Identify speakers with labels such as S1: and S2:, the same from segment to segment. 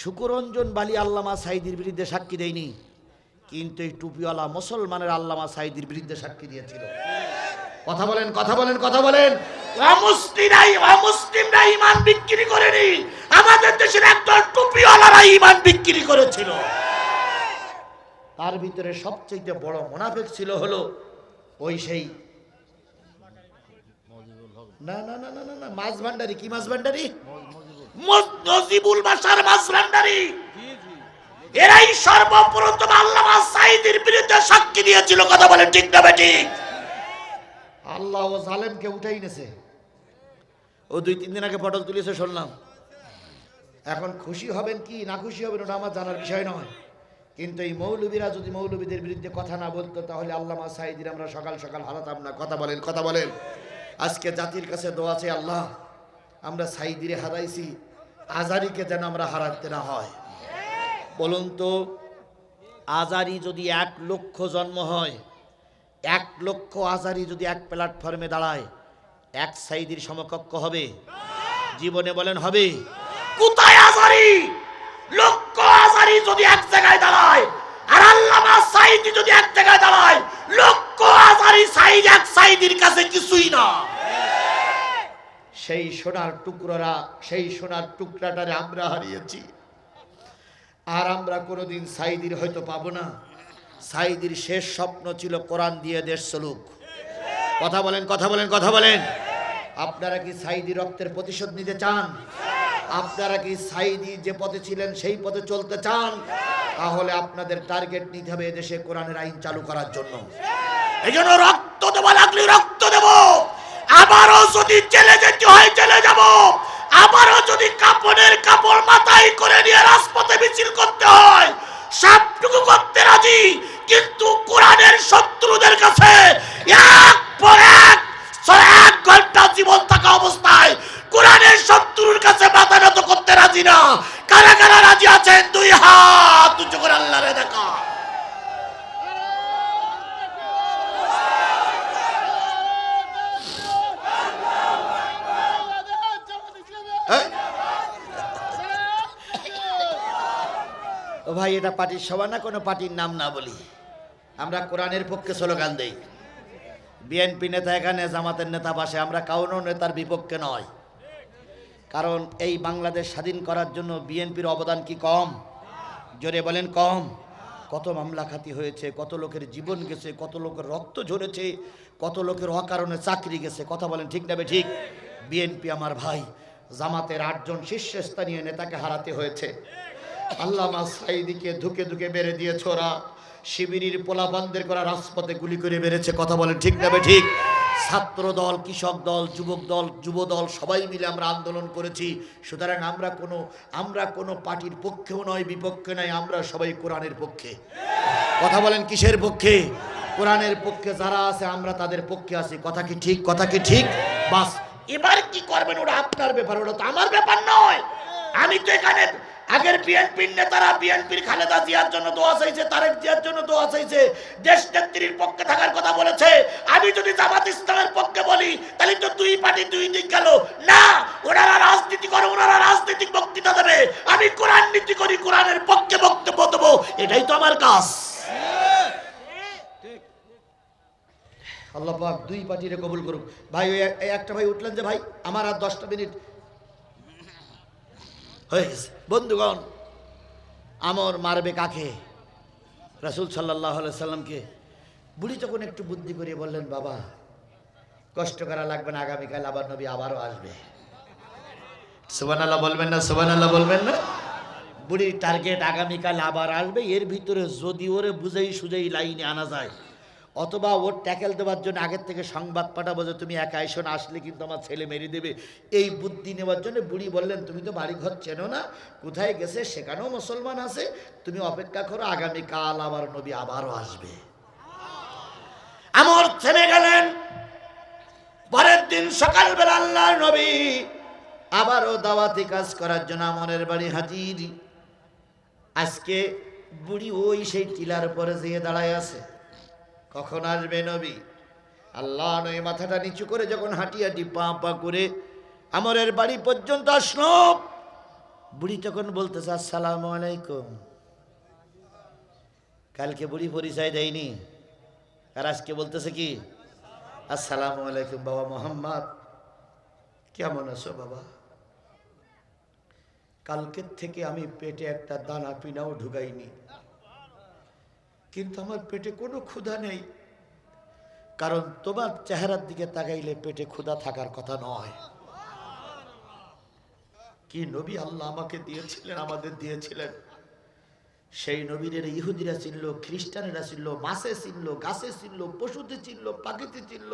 S1: শুকরঞ্জন বালি আল্লামা সাইদির বিরুদ্ধে সাক্ষী দেয়নি, কিন্তু এই টুপিওয়ালা মুসলমানের আল্লামা সাইদির বিরুদ্ধে সাক্ষী দিয়েছিল। কথা বলেন কথা বলেন কথা বলেন। অমুসলিমরা ইমান বিক্রি করেনি। আমাদের দেশের একদল টুপিওয়ালারা ইমান বিক্রি করেছিল। তার ভিতরে সবচেয়ে বড় মোনাফেক ছিল হলো ওই সেই না না না না না, মাছ ভান্ডারি, কি মাছ ভান্ডারি? নজিবুল বাসার মাছ ভান্ডারি এরাই সর্বপ্রথম আল্লামা সাইদির বিরুদ্ধে সাক্ষী দিয়েছিল কথা বলে ঠিক না ঠিক আল্লাহ ও জালেমকে উঠাই নেছে। ও দুই তিন দিন আগে ফটো তুলেছে শুনলাম। এখন খুশি হবেন কি না খুশি হবেন ওটা আমার জানার বিষয় নয়। কিন্তু এই মৌলবীরা যদি মৌলবীদের বিরুদ্ধে কথা না বলতো তাহলে আল্লামা সাইদির আমরা সকাল সকাল হারাতাম না। কথা বলেন কথা বলেন। আজকে জাতির কাছে দোয়া আছে আল্লাহ আমরা সাইদিরে হারাইছি আজারিকে যেন আমরা হারাতে না হয়। বলুন তো আজারি যদি এক লক্ষ জন্ম হয় এক লক্ষ আজারি যদি এক প্ল্যাটফর্মে দাঁড়ায় এক সাইদির সমকক্ষ হবে? জীবনে বলেন হবে। কোথায় আজারি? লক্ষ আজারি যদি এক জায়গায় দাঁড়ায় আর আল্লামা সাইদি যদি এক জায়গায় দাঁড়ায় লক্ষ আজারি সাইদ এক সাইদির কাছে কিছুই না। সেই সোনার টুকরোরা, সেই সোনার টুকরাটারে আমরা হারিয়েছি। আর আমরা কোনোদিন সাইদির হয়তো পাবো না। সাইদির শেষ স্বপ্ন ছিল কোরআন দিয়ে দেশ চলুক। কথা বলেন কথা বলেন কথা বলেন। আপনারা কি সাইদি রক্তের প্রতিশোধ নিতে চান? আপনারা কি সাইদি যে পথে ছিলেন সেই পথে চলতে চান? তাহলে আপনাদের টার্গেট নিতে হবে এদেশে কোরআনের আইন চালু করার জন্য। এই জন্য রক্ত দেওয়া লাগলে, রক্ত। যদি জেলে যেতে হয়, জেলে যাব। আবারও যদি কাপড়ের কাপড় মাথায় করে নিয়ে রাজপথে মিছিল করতে হয়, সবটুকু করতে রাজি। কিন্তু কোরআনের শত্রুদের কাছে এক পর এক এক ঘণ্টা জীবন থাকা অবস্থায় কোরআনের শত্রুর কাছে মাথা নত করতে রাজি না। কারা কারা রাজি আছেন? দুই হাত উঁচু করে আল্লাহরে দেখা এই, ও ভাই এটা পার্টির সভা না, কোনো পার্টির নাম না বলি। আমরা কোরআনের পক্ষে স্লোগান দেই। বিএনপি নেতা এখানে, জামাতের নেতা পাশে, আমরা কাউনো নেতার বিপক্ষে নয়। কারণ এই বাংলাদেশ স্বাধীন করার জন্য বিএনপির অবদান কি কম? জোরে বলেন কম। কত মামলা খাতি হয়েছে, কত লোকের জীবন গেছে, কত লোকের রক্ত ঝরেছে, কত লোকের অকারণে চাকরি গেছে, কথা বলেন ঠিক নেবে ঠিক? বিএনপি আমার ভাই, জামাতের আটজন শীর্ষস্থানীয় নেতাকে হারাতে হয়েছে। আল্লামা সাইদিকে ধুকে ধুকে মেরে দিয়ে ছোড়া শিবিরের পোলাপানদের করা রাজপথে গুলি করে মেরেছে, কথা বলেন ঠিক নেবে ঠিক? ছাত্র দল, কৃষক দল, যুবক দল, যুব দল, সবাই মিলে আমরা আন্দোলন করেছি। সুতরাং আমরা কোনো আমরা কোনো পার্টির পক্ষেও নয়, বিপক্ষে নয়, আমরা সবাই কোরআনের পক্ষে। কথা বলেন কিসের পক্ষে? কোরআনের পক্ষে যারা আছে, আমরা তাদের পক্ষে আছি। কথা কি ঠিক, কথা কি ঠিক? বাস, এবার কি করবেন ওটা আপনার ব্যাপার, ওটা তো আমার ব্যাপার নয়। আমি তো এখানে আগের বিএনপির নেতারা বিএনপির খালেদা জিয়ার জন্য দোয়া চাইছে, তারেক জিয়ার জন্য দোয়া চাইছে। দেশ নেত্রীর পক্ষে থাকার কথা বলেছে। আমি যদি জামাত ইসলামের পক্ষে বলি, তাহলে তো দুই পার্টি দুই দিক গেল। না, ওনারা রাজনীতি করে, ওনারা রাজনৈতিক বক্তৃতা দেবে। আমি কোরআন নীতি করি, কোরআনের পক্ষে বক্তব্য দেবো। এটাই তো আমার কাজ। আল্লাহ দুই পার্টিরে কবুল করুক। ভাই একটা ভাই উঠলেন যে, ভাই, আমার আর দশটা মিনিট হয়ে গেছে বন্ধুগণ আমর মারবে কাকে? রাসুল সাল্লাহ সাল্লামকে বুড়ি তখন একটু বুদ্ধি করে বললেন বাবা কষ্ট করা লাগবে না আগামীকাল আবার নবী আবারও আসবে। সুবান আল্লাহ বলবেন না সুবান আল্লাহ বলবেন না। বুড়ির টার্গেট আগামীকাল আবার আসবে এর ভিতরে যদি ওরে বুঝেই সুঝেই লাইনে আনা যায়। অথবা ওর ট্যাকেল দেওয়ার জন্য আগের থেকে সংবাদ পাঠাবো যে তুমি একা এসো না, আসলে কিন্তু আমার ছেলে মেরে দেবে। এই বুদ্ধি নেওয়ার জন্য বুড়ি বললেন, তুমি তো বাড়ি ঘর চেনো না, কোথায় গেছে সেখানেও মুসলমান আছে। তুমি অপেক্ষা করো, আগামীকাল আবার নবী আবারও আসবে। আমর থেমে গেলেন। পরের দিন সকালবেলা আল্লাহ নবী আবারও দাওয়াতি কাজ করার জন্য আমরের বাড়ি হাজির। আজকে বুড়ি ওই সেই টিলার উপরে যেয়ে দাঁড়ায় আছে। কখন আসবে নবী? আল্লাহ নয় মাথাটা নিচু করে যখন হাঁটি হাঁটি পা পা করে আমরের বাড়ি পর্যন্ত আসলো, বুড়ি তখন বলতেছে, আসসালামু আলাইকুম। কালকে বুড়ি পরিচয় দেয়নি। আর আজকে বলতেছে কি, আসসালামু আলাইকুম বাবা মোহাম্মদ, কেমন আছো বাবা? কালকের থেকে আমি পেটে একটা দানা পিনাও ঢুকাইনি। কিন্তু আমার পেটে কোনো ক্ষুধা নেই। কারণ তোমার চেহারার দিকে তাকাইলে পেটে ক্ষুধা থাকার কথা নয়। কি নবী আল্লাহ আমাকে দিয়েছিলেন, আমাদের দিয়েছিলেন? সেই নবীদের ইহুদিরা চিনল, খ্রিস্টানেরা চিনল, মাছে চিনল, গাছে চিনল, পশুতে চিনল, পাখিতে চিনল।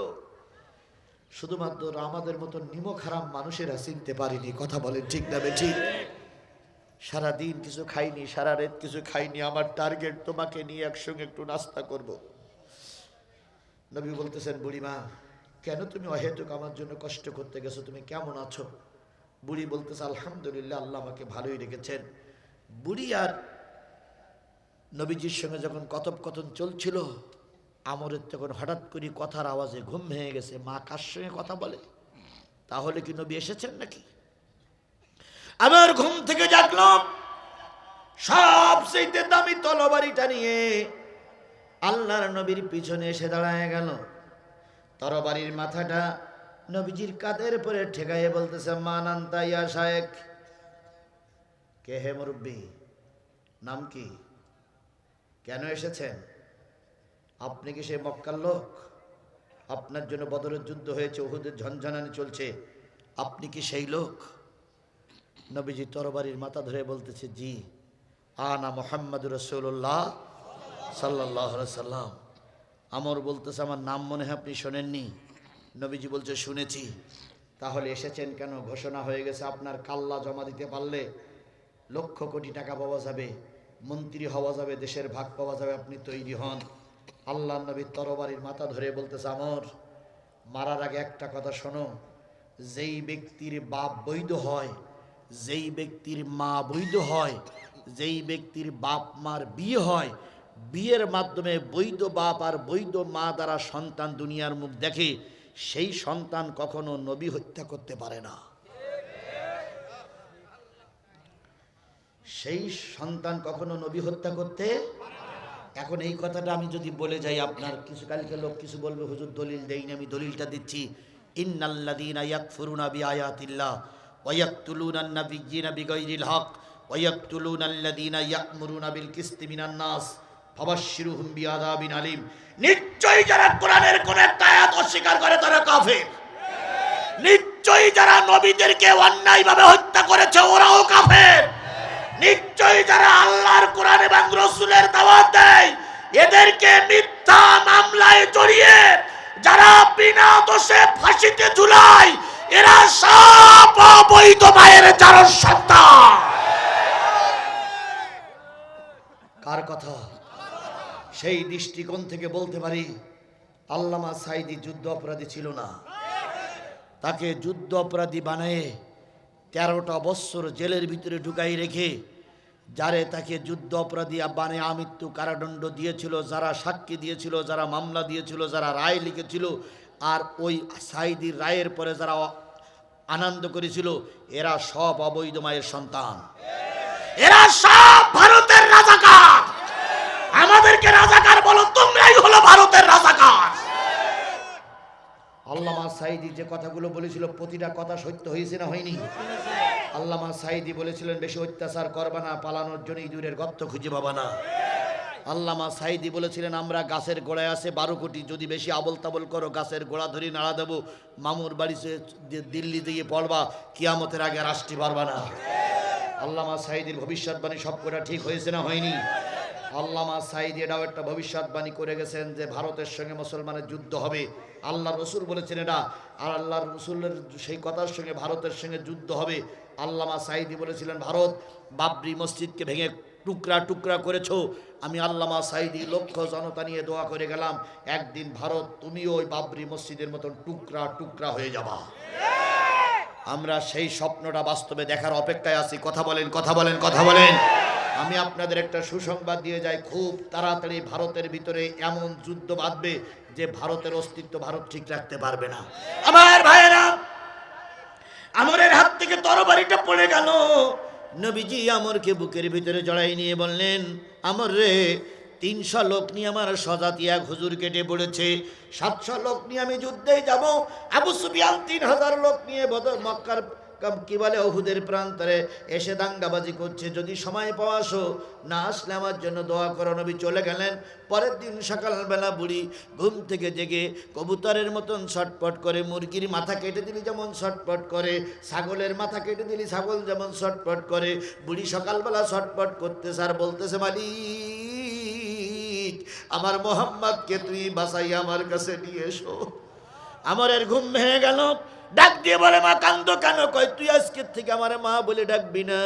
S1: শুধুমাত্র আমাদের মতো নিমক হারাম মানুষেরা চিনতে পারিনি। কথা বলেন ঠিক না ঠিক সারা দিন কিছু খাইনি, সারা রাত কিছু খাইনি, আমার টার্গেট তোমাকে নিয়ে একসঙ্গে একটু নাস্তা করব। নবী বলতেছেন, বুড়িমা, কেন তুমি অহেতুক আমার জন্য কষ্ট করতে গেছো? তুমি কেমন আছো? বুড়ি বলতেছে, আলহামদুলিল্লাহ, আল্লাহ আমাকে ভালোই রেখেছেন। বুড়ি আর নবীজির সঙ্গে যখন কথোপকথন চলছিল, আমরের তখন হঠাৎ করে কথার আওয়াজে ঘুম ভেঙে গেছে। মা কার সঙ্গে কথা বলে? তাহলে কি নবী এসেছেন নাকি? আমার ঘুম থেকে জাগলাম। সবচেয়ে দামি তলবারিটা নিয়ে আল্লাহর নবীর পিছনে এসে দাঁড়ায় গেল। তরবারির মাথাটা নবীজির কাদের পরে ঠেকাইয়ে বলতেছে মানান্তা ইয়া শায়েক কে হে মুরব্বী? নাম কি? কেন এসেছেন? আপনি কি সেই মক্কার লোক? আপনার জন্য বদরের যুদ্ধ হয়েছে ওহুদের ঝনঝনানি চলছে। আপনি কি সেই লোক? নবীজি তরবারির মাথা ধরে বলতেছে, জি, আনা মোহাম্মদ রসুল্লাহ সাল্লাহ সাল্লাম আমর বলতেছে, আমার নাম মনে হয় আপনি শোনেননি। নবীজি বলছে, শুনেছি। তাহলে এসেছেন কেন? ঘোষণা হয়ে গেছে, আপনার কাল্লা জমা দিতে পারলে লক্ষ কোটি টাকা পাওয়া যাবে, মন্ত্রী হওয়া যাবে, দেশের ভাগ পাওয়া যাবে, আপনি তৈরি হন। আল্লাহ নবীর তরবারির মাথা ধরে বলতেছে, আমর, মারার আগে একটা কথা শোনো, যেই ব্যক্তির বাপ বৈধ হয় যেই ব্যক্তির মা বৈধ হয়, যেই ব্যক্তির বাপ মার বিয়ে হয়, বিয়ের মাধ্যমে বৈধ বাপ আর বৈধ মা দ্বারা সন্তান দুনিয়ার মুখ দেখে, সেই সন্তান কখনো নবী হত্যা করতে পারে না। সেই সন্তান কখনো নবী হত্যা করতে এখন এই কথাটা আমি যদি বলে যাই আপনার, কিছু কালকে লোক কিছু বলবে, হুজুর, দলিল দেইনি, আমি দলিলটা দিচ্ছি। ইন্নাল্লাযীনা ইয়াকফুরুনা বিআয়াতিল্লাহ। বিগাইরিল হক ওয়া ইয়াকতুলুনা আল্লাযীনা ইয়া'মুরুনা বিল কিসতি মিনান নাস ফাবাশশিরুহুম বিআযাবিন আলীম নিশ্চয়ই যারা কোরআনের কোন একটা অস্বীকার করে তারা কাফের। নিশ্চয়ই যারা নবীদেরকে অন্যায়ভাবে হত্যা করেছে, ওরাও কাফের। নিশ্চয়ই যারা আল্লাহর কোরআন এবং রসুলের দাওয়াত দেয়, এদেরকে মিথ্যা মামলায় জড়িয়ে যারা বিনা দোষে ফাঁসিতে ঝুলায় এরা সব অবৈধ মায়ের যার সন্তান। কার কথা? সেই দৃষ্টিকোণ থেকে বলতে পারি, আল্লামা সাইদি যুদ্ধ অপরাধী ছিল না। তাকে যুদ্ধ অপরাধী বানায়ে তেরোটা বৎসর জেলের ভিতরে ঢুকাই রেখে, যারে তাকে যুদ্ধ অপরাধী বানে আমৃত্যু কারাদণ্ড দিয়েছিল, যারা সাক্ষী দিয়েছিল, যারা মামলা দিয়েছিল, যারা রায় লিখেছিল, আর ওই সাইদির রায়ের পরে যারা আনন্দ করেছিল, এরা সব অবৈধ মায়ের সন্তান। এরা সব ভারতের রাজাকার। আমাদেরকে রাজাকার বলো, তোমরাই হলো ভারতের রাজাকার। আল্লামা সাইদি যে কথাগুলো বলেছিল, প্রতিটা কথা সত্য হয়েছে না হয়নি? আল্লামা সাইদি বলেছিলেন, বেশি অত্যাচার করবা না, পালানোর জন্য ইঁদুরের গর্ত খুঁজে পাবা না। আল্লামা সাইদি বলেছিলেন, আমরা গাছের গোড়ায় আছে বারো কোটি, যদি বেশি আবল তাবল করো, গাছের গোড়া ধরে নাড়া দেবো, মামুর বাড়িতে দিল্লি দিয়ে পড়বা, কিয়ামতের আগে আর পারবা না। আল্লামা সাইদির ভবিষ্যৎবাণী সব কটা ঠিক হয়েছে না হয়নি? আল্লামা সাইদ এটাও একটা ভবিষ্যৎবাণী করে গেছেন যে ভারতের সঙ্গে মুসলমানের যুদ্ধ হবে। আল্লাহ রসুল বলেছেন এটা, আর আল্লাহ রসুলের সেই কথার সঙ্গে ভারতের সঙ্গে যুদ্ধ হবে। আল্লামা সাইদি বলেছিলেন, ভারত বাবরি মসজিদকে ভেঙে টুকরা টুকরা করেছ। আমি আল্লামা সাইদি লক্ষ জনতা নিয়ে দোয়া করে গেলাম, একদিন ভারত, তুমিও ওই বাবরি মসজিদের মতন টুকরা টুকরা হয়ে যাবা। আমরা সেই স্বপ্নটা বাস্তবে দেখার অপেক্ষায় আছি। কথা বলেন কথা বলেন কথা বলেন। আমি আপনাদের একটা সুসংবাদ দিয়ে যাই। খুব তাড়াতাড়ি ভারতের ভিতরে এমন যুদ্ধ বাঁধবে যে ভারতের অস্তিত্ব ভারত ঠিক রাখতে পারবে না। আমার ভাইয়েরা, আমরের হাত থেকে তরবারিটা পড়ে গেল। নবীজি আমরকে বুকের ভিতরে জড়াই নিয়ে বললেন, আমর রে, তিনশো লোক নিয়ে আমার সজাতি এক হুজুর কেটে পড়েছে। সাতশো লোক নিয়ে আমি যুদ্ধে যাব। আবু সুফিয়ান তিন হাজার লোক নিয়ে বদর মক্কার কি বলে অহুদের প্রান্তরে? এসে দাঙ্গাবাজি করছে, যদি সময় পাওয়া আসো। না আসলে আমার জন্য দোয়া করো, নবী চলে গেলেন। পরের দিন সকালবেলা বুড়ি ঘুম থেকে জেগে কবুতরের মতন ছটপট করে, মুরগির মাথা কেটে দিলি যেমন ছটপট করে, ছাগলের মাথা কেটে দিলি ছাগল যেমন ছটপট করে। বুড়ি সকালবেলা ছটপট করতেছে আর বলতেছে, মালিক, আমার মোহাম্মদকে তুই বাসাই আমার কাছে নিয়ে এসো। আমার এর ঘুম ভেঙে গেল। ডাক দিয়ে বলে, মা, কান্দ কেন? কয় তুই আজকের থেকে আমারে মা বলে ডাকবি না?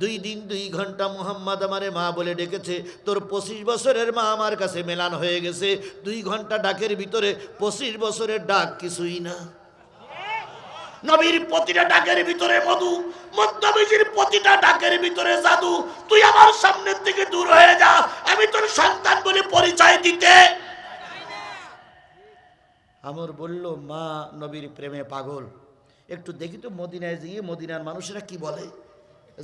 S1: দুই দিন দুই ঘণ্টা মোহাম্মদ আমারে মা বলে ডেকেছে। তোর পঁচিশ বছরের মা আমার কাছে মেলান হয়ে গেছে। দুই ঘণ্টা ডাকের ভিতরে পঁচিশ বছরের ডাক কিছুই না। নবীর প্রতিটা ডাকের ভিতরে মধু, মধ্যবিজির প্রতিটা ডাকের ভিতরে জাদু। তুই আমার সামনের থেকে দূর হয়ে যা। আমি তোর সন্তান বলে পরিচয় দিতে আমর বলল, মা নবীর প্রেমে পাগল। একটু দেখি তো মদিনায় যেয়ে মদিনার মানুষেরা কি বলে।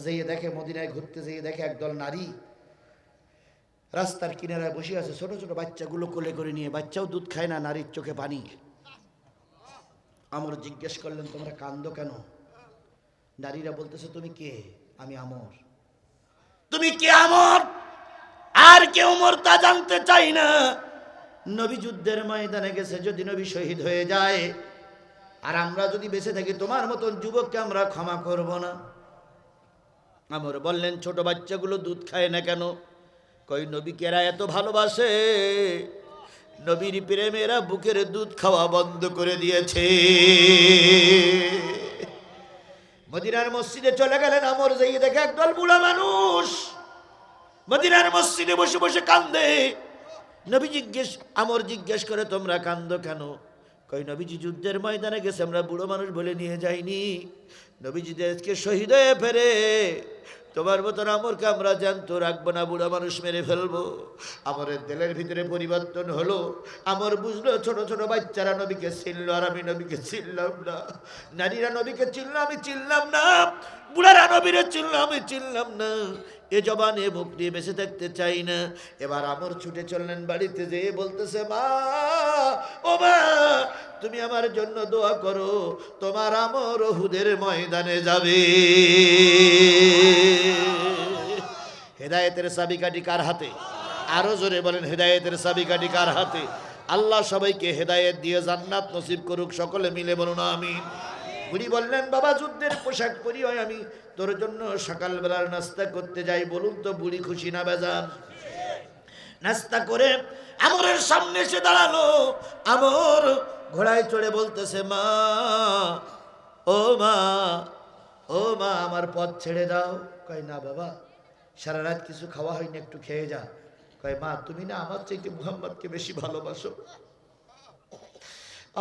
S1: যেয়ে দেখে মদিনায় ঘুরতে যেয়ে দেখে একদল নারী রাস্তার কিনারায় বসে আছে। ছোট ছোট বাচ্চাগুলো কোলে করে নিয়ে, বাচ্চাও দুধ খায় না, নারীর চোখে পানি। আমর জিজ্ঞেস করলেন, তোমরা কান্দো কেন? নারীরা বলতেছে, তুমি কে? আমি আমর। তুমি কে আমর? আর কেউ মোর তা জানতে চাই না। নবী যুদ্ধের ময়দানে গেছে, যদি নবী শহীদ হয়ে যায়, আর আমরা যদি বেঁচে থাকি, তোমার মতন যুবককে আমরা ক্ষমা করব না। আমর বললেন, ছোট বাচ্চাগুলো দুধ খায় না কেন? কই নবীকে এরা এত ভালোবাসে? নবীর প্রেমেরা বুকের দুধ খাওয়া বন্ধ করে দিয়েছে। মদিনার মসজিদে চলে গেলেন আমর যাই দেখে একদল বুড়া মানুষ। মদিনার মসজিদে বসে বসে কান্দে। নবী জিজ্ঞেস, আমর জিজ্ঞেস করে, তোমরা কান্দ কেন? কই নবীজি যুদ্ধের ময়দানে গেছে, আমরা বুড়ো মানুষ বলে নিয়ে যাইনি। নবীজি দেশকে শহীদ হয়ে ফেরে। তোমার মতন আমরকে আমরা জানতো রাখব না, বুড়া মানুষ মেরে ফেলব। আমরের দেলের ভিতরে পরিবর্তন হলো। আমর বুঝলো ছোট ছোট বাচ্চারা নবীকে চিনলো আর আমি নবীকে চিনলাম না। নারীরা নবীকে চিনলো, আমি চিনলাম না। বুড়ারা নবীরে চিনলো, আমি চিনলাম না। এ জবানে মুখ নিয়ে বেঁচে থাকতে চাই না। এবার আমর ছুটে চললেন বাড়িতে যেয়ে বলতেছে, মা, ও মা তুমি আমার জন্য দোয়া করো, তোমার আমর হুদের ময়দানে যাবে। হেদায়েতের চাবিকাঠি কার হাতে? আরও জোরে বলেন, হেদায়েতের চাবিকাঠি কার হাতে? আল্লাহ সবাইকে হেদায়েত দিয়ে জান্নাত নসিব করুক, সকলে মিলে বলুন আমি বুড়ি বললেন, বাবা, যুদ্ধের পোশাক পরি হয় আমি। তোর জন্য সকালবেলার নাস্তা করতে যাই, বলুন তো, বুড়ি খুশি না বেজান? নাস্তা করে আমরের সামনে এসে দাঁড়াল। আমর ঘোড়ায় চড়ে বলতেছে, মা, ও মা ও মা, আমার পথ ছেড়ে দাও। কয়, না বাবা, সারা রাত কিছু খাওয়া হয়নি, একটু খেয়ে যা। কয়, মা, তুমি না আমার চাইতে মুহাম্মদকে বেশি ভালোবাসো?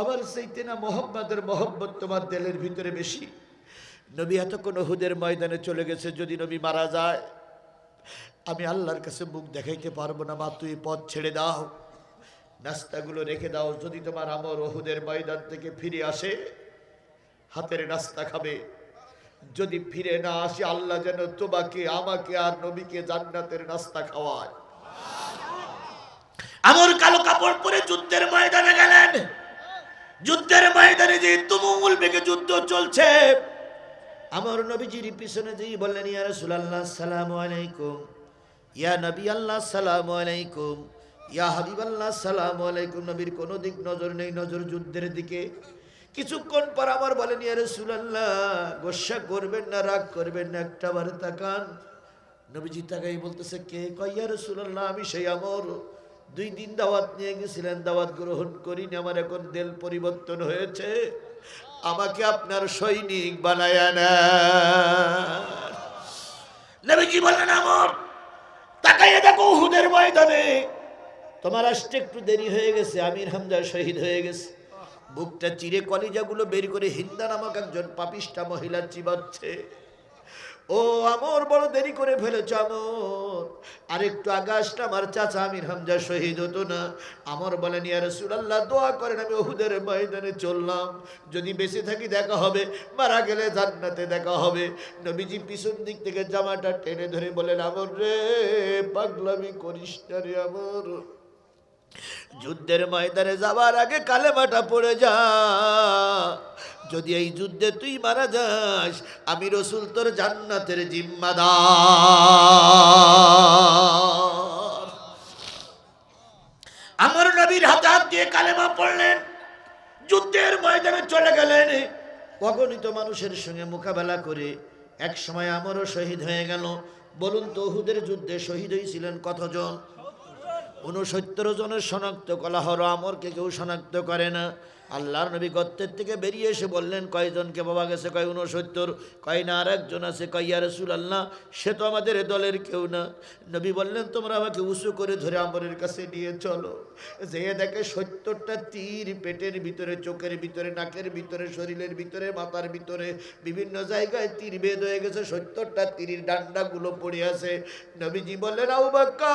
S1: আমার চাইতে না মোহাম্মদের মহব্বত তোমার দিলের ভিতরে বেশি। নবী এতক্ষণ হুদের ময়দানে চলে গেছে, যদি নবী মারা যায়, আমি আল্লাহর কাছে মুখ দেখাইতে পারব না। মা, তুই পথ ছেড়ে দাও। নাস্তাগুলো রেখে দাও, যদি তোমার আমর ওহুদের ময়দান থেকে ফিরে আসে, হাতের নাস্তা খাবে। যদি ফিরে না আসে, আল্লাহ যেন তোমাকে, আমাকে আর নবীকে জান্নাতের নাস্তা খাওয়ায়। আমর কালো কাপড় পরে যুদ্ধের ময়দানে গেলেন। যুদ্ধের ময়দানে যে তুমুল বেগে যুদ্ধ চলছে। আমার নবীজির পিছনে যেই বললেন, ইয়া রাসূলুল্লাহ, সালামু আলাইকুম। ইয়া নবী আল্লাহ, সালামু আলাইকুম। ইয়া হাবিব আল্লাহ সালামু আলাইকুম নবীর, কোনো দিক নজর নেই নজর যুদ্ধের দিকে। কিছুক্ষণ পর আমার বলেন, ইয়া রাসূলুল্লাহ, গোসা করবেন না, রাগ করবেন না, একটা বার তাকান। নবীজি তাকাই বলতেছে, কে? কয়, ইয়া রাসূলুল্লাহ, আমি সেই আমর। দুই দিন দাওয়াত নিয়ে গেছিলেন, দাওয়াত গ্রহণ করিনি, আমার এখন দেল পরিবর্তন হয়েছে। আমাকে আপনার সৈনিক বানায় না নবীজি বললেন, আমর, তাকাইয়ে দেখো উহুদের ময়দানে। তোমার আসতে একটু দেরি হয়ে গেছে, আমির হামজা শহীদ হয়ে গেছে। বুকটা চিরে কলিজাগুলো বের করে হিন্দা নামক একজন পাপিষ্টা মহিলা চিবাচ্ছে। ও আমর, বড় দেরি করে ফেলেছ আমর। আর একটু আগে আসলে আমার চাচা আমির হামজা শহীদ হতো না। আমার বলেন, ইয়া রাসূলুল্লাহ, দোয়া করেন, আমি ওহুদের ময়দানে চললাম। যদি বেঁচে থাকি, দেখা হবে। মারা গেলে জান্নাতে দেখা হবে। নবীজি পিছন দিক থেকে জামাটা টেনে ধরে বলেন, আমর রে, পাগলামি করিস না রে আমর। যুদ্ধের ময়দানে যাবার আগে কালেমাটা পড়ে যা। যদি এই যুদ্ধে তুই মারা যাস, আমি রসুল তোর জান্নাতের জিম্মাদার। আমার নবীর হাতে হাত দিয়ে কালেমা পড়লেন, যুদ্ধের ময়দানে চলে গেলেন। অগণিত মানুষের সঙ্গে মোকাবেলা করে এক সময় আমারও শহীদ হয়ে গেল। বলুন তো যুদ্ধে শহীদ হয়েছিলেন কতজন? উনসত্তর জনের শনাক্ত করা হলো আমরকে কেউ শনাক্ত করে না। আল্লাহর নবী গর্তের থেকে বেরিয়ে এসে বললেন, কয়জনকে বাবা গেছে, কয় উনসত্তর কয় না আর একজন আছে, কয় রসুল আল্লাহ সে তো আমাদের এ দলের কেউ না। নবী বললেন, তোমরা আমাকে উঁচু করে ধরে আমরের কাছে নিয়ে চলো। যে দেখে সত্তরটা তীর পেটের ভিতরে, চোখের ভিতরে, নাকের ভিতরে, শরীরের ভিতরে, মাথার ভিতরে, বিভিন্ন জায়গায় তীর বেদ হয়ে গেছে, সত্তরটা তীরের ডান্ডাগুলো পড়ে আছে। নবীজি বললেন আউ বাক্কার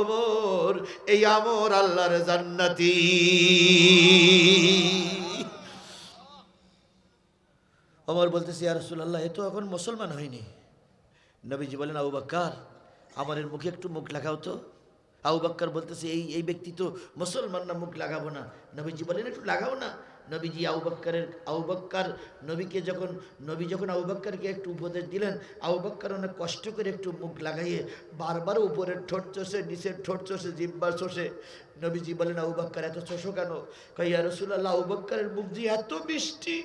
S1: ওমর, এই আমর আল্লাহর জান্নাতি। ওমর বলতেছি আর রসুল্লাহ এ তো এখন মুসলমান হয়নি। নবীজি বলেন, আবু বাক্কার আমার এর মুখে একটু মুখ লাগাও তো। আবু বাক্কার বলতেছে, এই এই ব্যক্তি তো মুসলমান না, মুখ লাগাবো না। নবীজি বলেন, একটু লাগাও না। নবীজি আবু বাক্কারের, আবু বাক্কার নবীকে যখন, নবী যখন আবু বাক্কারকে একটু উপদেশ দিলেন, আবু বাক্কার অনেক কষ্ট করে একটু মুখ লাগাইয়ে বারবার উপরের ঠোঁট চষে, নিচের ঠোঁট চষে জিব্বা চষে নবীজি বলেন, আবু বাক্কার, এত চষো কেন? কইয়া রসুল্লাহ আবু বাক্কারের মুখ দিয়ে এত মিষ্টি,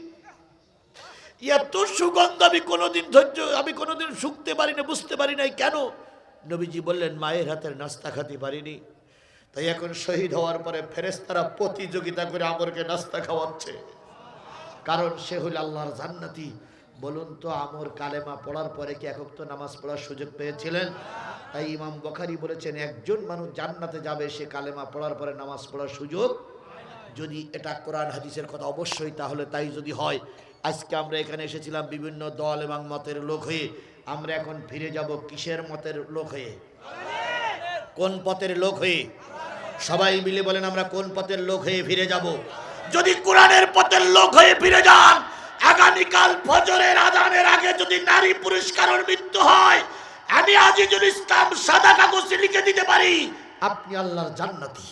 S1: এত সুগন্ধ আমি কোনোদিন ধৈর্য, আমি কোনোদিন শুকতে পারি না, বুঝতে পারি নাই কেন? নবীজি বললেন, মায়ের হাতের নাস্তা খেতে পারিনি। তাই এখন শহীদ হওয়ার পরে ফেরেস্তারা প্রতিযোগিতা করে আমরকে নাস্তা খাওয়াচ্ছে। কারণ সে হইল আল্লাহর জান্নাতি। বলুন তো, আমর কালেমা পড়ার পরে কি একক তো নামাজ পড়ার সুযোগ পেয়েছিলেন? তাই ইমাম বখারি বলেছেন, একজন মানুষ জান্নাতে যাবে, সে কালেমা পড়ার পরে নামাজ পড়ার সুযোগ যদি এটা কোরআন হাদিসের কথা অবশ্যই, তাহলে তাই যদি হয়। আজকে আমরা এখানে এসেছিলাম বিভিন্ন দল এবং মতের লোক হয়ে। আমরা এখন ফিরে যাব কিসের মতের লোক হয়ে? কোন পথের লোক হয়ে? সবাই মিলে বলেন, আমরা কোন পথের লোক হয়ে ফিরে যাব? যদি কোরআনের পথের লোক হয়ে ফিরে যান, আগামীকাল ফজরের আজানের আগে যদি নারী পুরুষ কারোর মৃত্যু হয়, আমি আজিজুল ইসলাম সাদা কাগজে লিখে দিতে পারি, আপনি আল্লাহর জান্নাতি।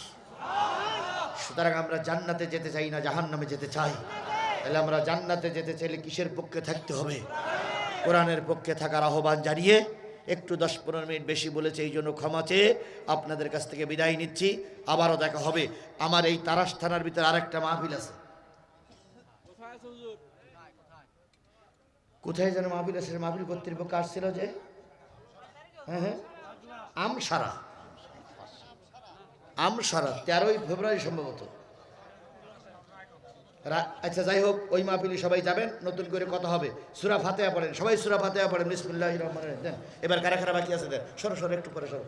S1: সুতরাং আমরা জান্নাতে যেতে চাই না, জাহান্নামে যেতে চাই। তাহলে আমরা জান্নাতে যেতে চাইলে কিসের পক্ষে থাকতে হবে? কোরআনের পক্ষে থাকার আহ্বান জানিয়ে একটু দশ পনেরো মিনিট বেশি বলেছে, এই জন্য ক্ষমা চেয়ে আপনাদের কাছ থেকে বিদায় নিচ্ছি। আবারও দেখা হবে। আমার এই তারাস থানার ভিতরে আরেকটা মাহফিল আছে। কোথায় যেন মাহফিল আছে? মাহফিল কর্তৃপক্ষ আসছিল যে? হ্যাঁ হ্যাঁ। আমসারা আমসারা তেরোই ফেব্রুয়ারি সম্ভবত। আচ্ছা যাই হোক, ওই মাহফিলে সবাই যাবেন, নতুন করে কথা হবে। সুরা ফাতেয়া পড়েন। সবাই সুরা ফাতেয়া পড়েন। বিসমুল্লাহ রহমান এবার কারা কারা বাকি আছে? দেন, সরো সরো, একটু পরে সরো।